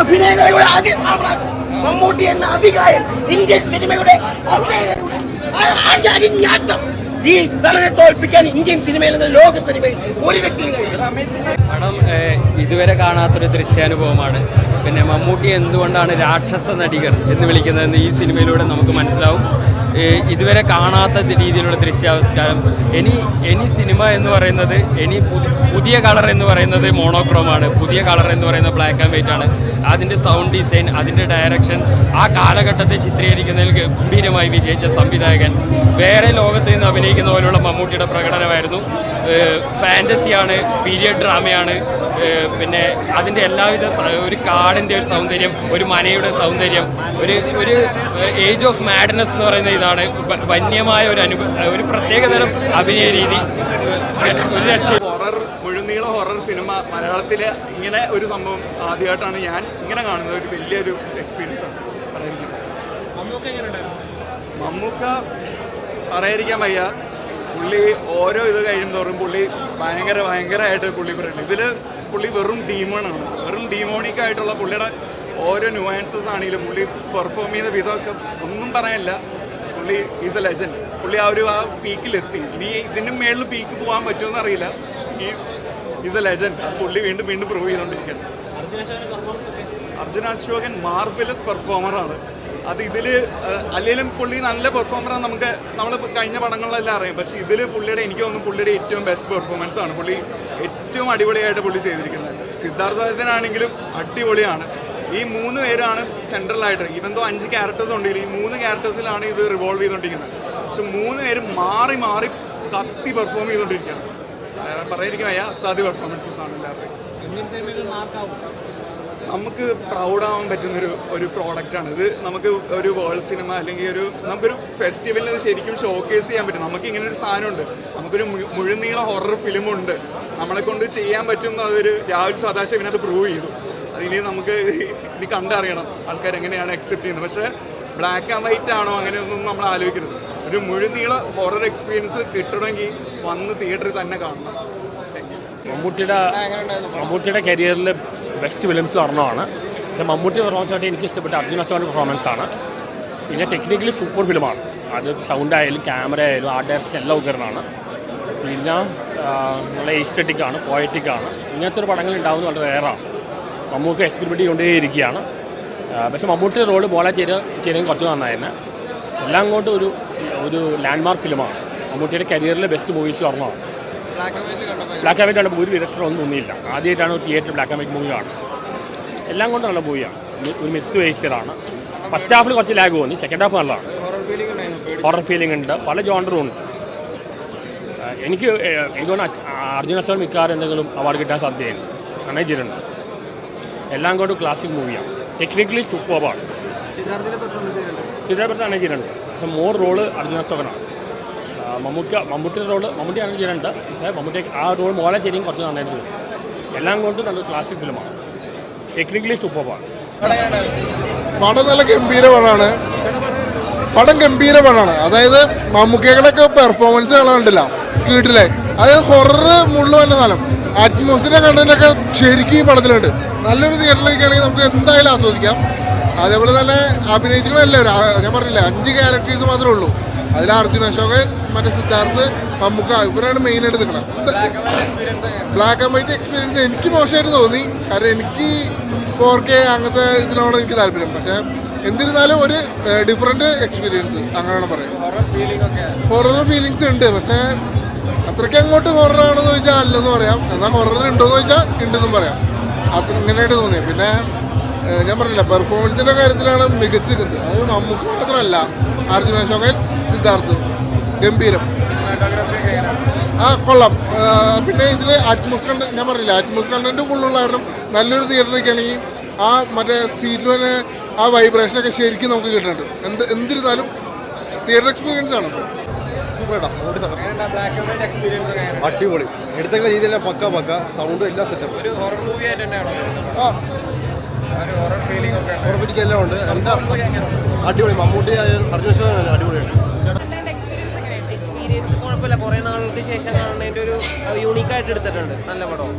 അഭിനയങ്ങളുടെ ആദ്യ മമ്മൂട്ടി എന്ന അധികായൻ ഇന്ത്യൻ സിനിമയുടെ അരിഞ്ഞാട്ടം ഈ നടനെ തോൽപ്പിക്കാൻ ഇന്ത്യൻ സിനിമയിൽ നിന്ന് ലോക സിനിമയിൽ ഒരു കഴിയില്ല. പടം ഇതുവരെ കാണാത്തൊരു ദൃശ്യാനുഭവമാണ്. പിന്നെ മമ്മൂട്ടി എന്തുകൊണ്ടാണ് രാക്ഷസ നടികർ എന്ന് വിളിക്കുന്നതെന്ന് ഈ സിനിമയിലൂടെ നമുക്ക് മനസ്സിലാവും. ഇതുവരെ കാണാത്ത രീതിയിലുള്ള ദൃശ്യാവിഷ്കാരം. ഇനി ഇനി സിനിമ എന്ന് പറയുന്നത് ഇനി പുതിയ കളർ എന്ന് പറയുന്നത് മോണോക്രോമാണ് പുതിയ കളർ എന്ന് പറയുന്നത് ബ്ലാക്ക് ആൻഡ് വൈറ്റ് ആണ്. അതിന്റെ സൗണ്ട് ഡിസൈൻ അതിന്റെ ഡയറക്ഷൻ ആ കാലഘട്ടത്തെ ചിത്രീകരിക്കുന്നതിൽ ഗംഭീരമായി വിജയിച്ച സംവിധായകൻ. വേറെ ലോകത്ത് നിന്ന് അഭിനയിക്കുന്ന പോലുള്ള മമ്മൂട്ടിയുടെ പ്രകടനമായിരുന്നു. ഫാന്റസിയാണ് പീരിയഡ് ഡ്രാമയാണ് പിന്നെ അതിന്റെ എല്ലാവിധ ഒരു കാടിന്റെ ഒരു സൗന്ദര്യം ഒരു മനയുടെ സൗന്ദര്യം ഒരു ഒരു ഏജ് ഓഫ് മാഡ്നസ് എന്ന് പറയുന്ന ഇതാണ് വന്യമായ ഒരു അനുഭവ ഒരു പ്രത്യേകതരം അഭിനയ രീതി. ഏഹ് ഒരു രക്ഷ ഹൊറർ മുഴുനീള ഹൊറർ സിനിമ മലയാളത്തിൽ ഇങ്ങനെ ഒരു സംഭവം ആദ്യമായിട്ടാണ് ഞാൻ ഇങ്ങനെ കാണുന്നത്. ഒരു വലിയൊരു എക്സ്പീരിയൻസ് ആണ്. പറയാതിരിക്കുന്നത് മമ്മൂക്ക പറയാതിരിക്കാൻ വയ്യ. പുള്ളി ഓരോ ഇത് കഴിയും തോറും പുള്ളി ഭയങ്കര ഭയങ്കരമായിട്ട് പുള്ളി പറയുന്നത് ഇതിൽ പുള്ളി വെറും ഡീമോണാണ് വെറും ഡീമോണിക് ആയിട്ടുള്ള പുള്ളിയുടെ ഓരോ ന്യൂആൻസസ് ആണെങ്കിലും പുള്ളി പെർഫോം ചെയ്ത വിധമൊക്കെ ഒന്നും പറയാനില്ല. പുള്ളി ഈസ് എ ലെജൻഡ് പുള്ളി ആ ഒരു ആ പീക്കിലെത്തി ഇനി ഇതിനും മേളിൽ പീക്ക് പോകാൻ പറ്റുമെന്ന് അറിയില്ല. ഈസ് ഈസ് എ ലെജൻഡ് പുള്ളി വീണ്ടും വീണ്ടും പ്രൂവ് ചെയ്തുകൊണ്ടിരിക്കുകയാണ് അർജുന അശോകൻ മാർവലസ് പെർഫോമറാണ് അത് ഇതിൽ അല്ലെങ്കിലും പുള്ളി നല്ല പെർഫോമറാണ് നമുക്ക് നമ്മൾ കഴിഞ്ഞ പടങ്ങളിലെല്ലാം അറിയാം. പക്ഷേ ഇതിൽ പുള്ളിയുടെ എനിക്ക് തോന്നുന്നു പുള്ളിയുടെ ഏറ്റവും ബെസ്റ്റ് പെർഫോമൻസ് ആണ്. പുള്ളി ഏറ്റവും അടിപൊളിയായിട്ട് പുള്ളി ചെയ്തിരിക്കുന്നത്. സിദ്ധാർത്ഥനാണെങ്കിലും അടിപൊളിയാണ്. ഈ മൂന്ന് പേരാണ് സെൻട്രലായിട്ട് ഈവൻ തോ അഞ്ച് ക്യാരക്ടേഴ്സ് ഉണ്ടെങ്കിൽ ഈ മൂന്ന് ക്യാരക്ടേഴ്സിലാണ് ഇത് റിവോൾവ് ചെയ്തുകൊണ്ടിരിക്കുന്നത് പക്ഷെ മൂന്ന് പേര് മാറി മാറി കത്തി പെർഫോം ചെയ്തുകൊണ്ടിരിക്കുകയാണ് പറയാതിരിക്കും അയ്യാ അസാധ്യ പെർഫോമൻസസ് ആണ് എല്ലാവരുടെയും. നമുക്ക് പ്രൗഡാവാൻ പറ്റുന്നൊരു ഒരു പ്രോഡക്റ്റാണ് ഇത് നമുക്ക് ഒരു വേൾഡ് സിനിമ അല്ലെങ്കിൽ ഒരു നമുക്കൊരു ഫെസ്റ്റിവലിൽ ഇത് ശരിക്കും ഷോക്കേസ് ചെയ്യാൻ പറ്റും. നമുക്ക് ഇങ്ങനെ ഒരു സാധനമുണ്ട്. നമുക്കൊരു മുഴുനീള ഹൊറർ ഫിലിമുണ്ട് നമ്മളെ കൊണ്ട് ചെയ്യാൻ പറ്റും എന്ന് അതൊരു രാഹുൽ സദാശിവനത് പ്രൂവ് ചെയ്തു. അതിനി നമുക്ക് ഇനി കണ്ടറിയണം ആൾക്കാർ എങ്ങനെയാണ് അക്സെപ്റ്റ് ചെയ്യുന്നത്. പക്ഷേ ബ്ലാക്ക് ആൻഡ് വൈറ്റ് ആണോ അങ്ങനെയൊന്നും നമ്മൾ ആലോചിക്കരുത്. ഒരു മുഴുനീള ഹൊറർ എക്സ്പീരിയൻസ് കിട്ടണമെങ്കിൽ വന്ന് തിയേറ്ററിൽ തന്നെ കാണണം. മമ്മൂട്ടിയുടെ മമ്മൂട്ടിയുടെ കരിയറിൽ ബെസ്റ്റ് ഫിലിംസ് ഒരെണ്ണമാണ്. പക്ഷേ മമ്മൂട്ടി പെർഫോമൻസ് ആയിട്ട് എനിക്ക് ഇഷ്ടപ്പെട്ട അർജുന അസ്വാന്റെ പെർഫോമൻസ് ആണ്. പിന്നെ ടെക്നിക്കലി സൂപ്പർ ഫിലിമാണ് അത് സൗണ്ട് ആയാലും ക്യാമറ ആയാലും ആർട്ട് ഡയറക്ഷൻ എല്ലാം ഉപകരണമാണ് പിന്നെ നല്ല ഈസ്റ്ററ്റിക്കാണ് പോയറ്റിക്കാണ് ഇങ്ങനത്തെ ഒരു പടങ്ങൾ ഉണ്ടാവുന്നത് വളരെ റേറാണ് മമ്മൂക്ക് എക്സ്പെരിമെന്റ് ചെയ്തുകൊണ്ടേയിരിക്കുകയാണ് പക്ഷേ മമ്മൂട്ടിയുടെ റോൾ ബോള ചെയ്ത് ചെയ്തത് കുറച്ച് നന്നായിരുന്നു. എല്ലാം കൊണ്ടും ഒരു ഒരു ലാൻഡ്മാർക്ക് ഫിലിമാണ് മമ്മൂട്ടിയുടെ കരിയറിലെ ബെസ്റ്റ് മൂവീസ് ഒരെണ്ണമാണ് ബ്ലാക്ക് ആൻഡ് വൈറ്റ് കണ്ടപ്പോൾ ഒരു വിരക്ഷണം ഒന്നും തോന്നിയില്ല. ആദ്യമായിട്ടാണ് theatre black and white movie കാണുന്നത്. എല്ലാം കൊണ്ടും നല്ല മൂവിയാണ് ഒരു മിത്ത് വേസ്റ്ററാണ് ഫസ്റ്റ് ഹാഫിൽ കുറച്ച് ലാഗ് തോന്നി സെക്കൻഡ് ഹാഫ് നല്ലതാണ്. ഹൊറർ ഫീലിംഗ് ഉണ്ട്. പല ജോണ്ടറും ഉണ്ട്. എനിക്ക് എന്തുകൊണ്ട് എനിക്ക് തോന്നുന്നു അർജുന സ്വാമി മിക്കാറ് എന്തെങ്കിലും അവാർഡ് കിട്ടാൻ സാധ്യതയുണ്ട്. അങ്ങനെ ചെയ്തിട്ടുണ്ട്. എല്ലാം കൊണ്ടും ക്ലാസിക് മൂവിയാണ് ടെക്നിക്കലി സൂപ്പർബാണ് തന്നെ ചെയ്തിട്ടുണ്ട് പക്ഷേ മോർ റോൾ അർജുന അശോകനാണ്. മമ്മൂക്ക മമ്മൂട്ടിയുടെ റോൾ മമ്മൂട്ടിയാണ് ചെയ്യുന്നുണ്ട് പക്ഷേ മമ്മൂട്ടി ആ റോൾ മോളെ ചെയ്യും കുറച്ച് നന്നായിട്ട് എല്ലാം കൊണ്ടും നല്ല ക്ലാസിക് ഫിലിമാണ് ടെക്നിക്കലി സൂപ്പർബാണ് പടം നല്ല ഗംഭീരമാണ്. പടം ഗംഭീരമാണ്. അതായത് മമ്മൂക്കകളൊക്കെ പെർഫോമൻസ് കാണാണ്ടില്ല വീട്ടിലെ അതായത് ഹൊറർ മുള്ളു വന്ന സ്ഥലം. അറ്റ്മോസ്ഫിയർ കണ്ടതിനൊക്കെ ശരിക്കും ഈ പടത്തിലുണ്ട്. നല്ലൊരു തിയേറ്ററിലേക്കാണെങ്കിൽ നമുക്ക് എന്തായാലും ആസ്വദിക്കാം. അതേപോലെ തന്നെ അഭിനയിച്ചിട്ടുള്ള എല്ലാവരും ആ, ഞാൻ പറഞ്ഞില്ല അഞ്ച് ക്യാരക്ടേഴ്സ് മാത്രമേ ഉള്ളൂ. അതിൽ അർജുൻ അശോകൻ മറ്റേ സിദ്ധാർത്ഥ് മമ്മൂക്ക ഇവരാണ് മെയിനായിട്ട് നിൽക്കണം. ബ്ലാക്ക് ആൻഡ് വൈറ്റ് എക്സ്പീരിയൻസ് എനിക്ക് മോശമായിട്ട് തോന്നി. കാരണം എനിക്ക് ഫോർ കെ അങ്ങനത്തെ ഇതിനോട് എനിക്ക് താല്പര്യം. പക്ഷേ എന്നിരുന്നാലും ഒരു ഡിഫറെന്റ് എക്സ്പീരിയൻസ് അങ്ങനെയാണ് പറയുന്നത്. ഹൊറർ ഫീലിങ്സ് ഉണ്ട്. പക്ഷേ അത്രയ്ക്ക് അങ്ങോട്ട് ഹൊറാണെന്ന് ചോദിച്ചാൽ അല്ലെന്ന് പറയാം. എന്നാൽ ഹൊറർ ഉണ്ടോയെന്ന് ചോദിച്ചാൽ ഉണ്ടെന്നും പറയാം. അത്ര ഇങ്ങനെയായിട്ട് തോന്നിയത് പിന്നെ ഞാൻ പറഞ്ഞില്ല പെർഫോമൻസിന്റെ കാര്യത്തിലാണ് മികച്ച നിൽക്കുന്നത് അത് നമുക്ക് മാത്രമല്ല അർജുന അശോകൻ സിദ്ധാർത്ഥ് ഗംഭീരം. ആ കൊള്ളാം. പിന്നെ ഇതിൽ അറ്റ്മോസ് കണ്ടന്റ് ഞാൻ പറഞ്ഞില്ല അറ്റ്മോസ് കണ്ടന്റ് ഫുള്ളുള്ള കാരണം നല്ലൊരു തിയേറ്ററിലേക്കാണെങ്കിൽ ആ മറ്റേ സീറ്റിൽ തന്നെ ആ വൈബ്രേഷനൊക്കെ ശരിക്കും നമുക്ക് കിട്ടുന്നുണ്ട് എന്ത് എന്തിരുന്നാലും തിയേറ്റർ എക്സ്പീരിയൻസ് ആണ്. അടിപൊളി. എടുത്തേക്കുന്ന രീതിയിൽ പക്ക പക്ക. സൗണ്ടും എല്ലാം സെറ്റപ്പ് ആ. ഉറപ്പിരിക്കുക എല്ലാം ഉണ്ട്. എന്താ? അടിപൊളി. മമ്മൂട്ടി അർജുന അടിപൊളിയാണ് എക്സ്പീരിയൻസ് കുഴപ്പമില്ല. കുറേ നാളുകൾക്ക് ശേഷം കാണുന്നതിന്റെ ഒരു യൂണീക്കായിട്ട് എടുത്തിട്ടുണ്ട്. നല്ല പടം.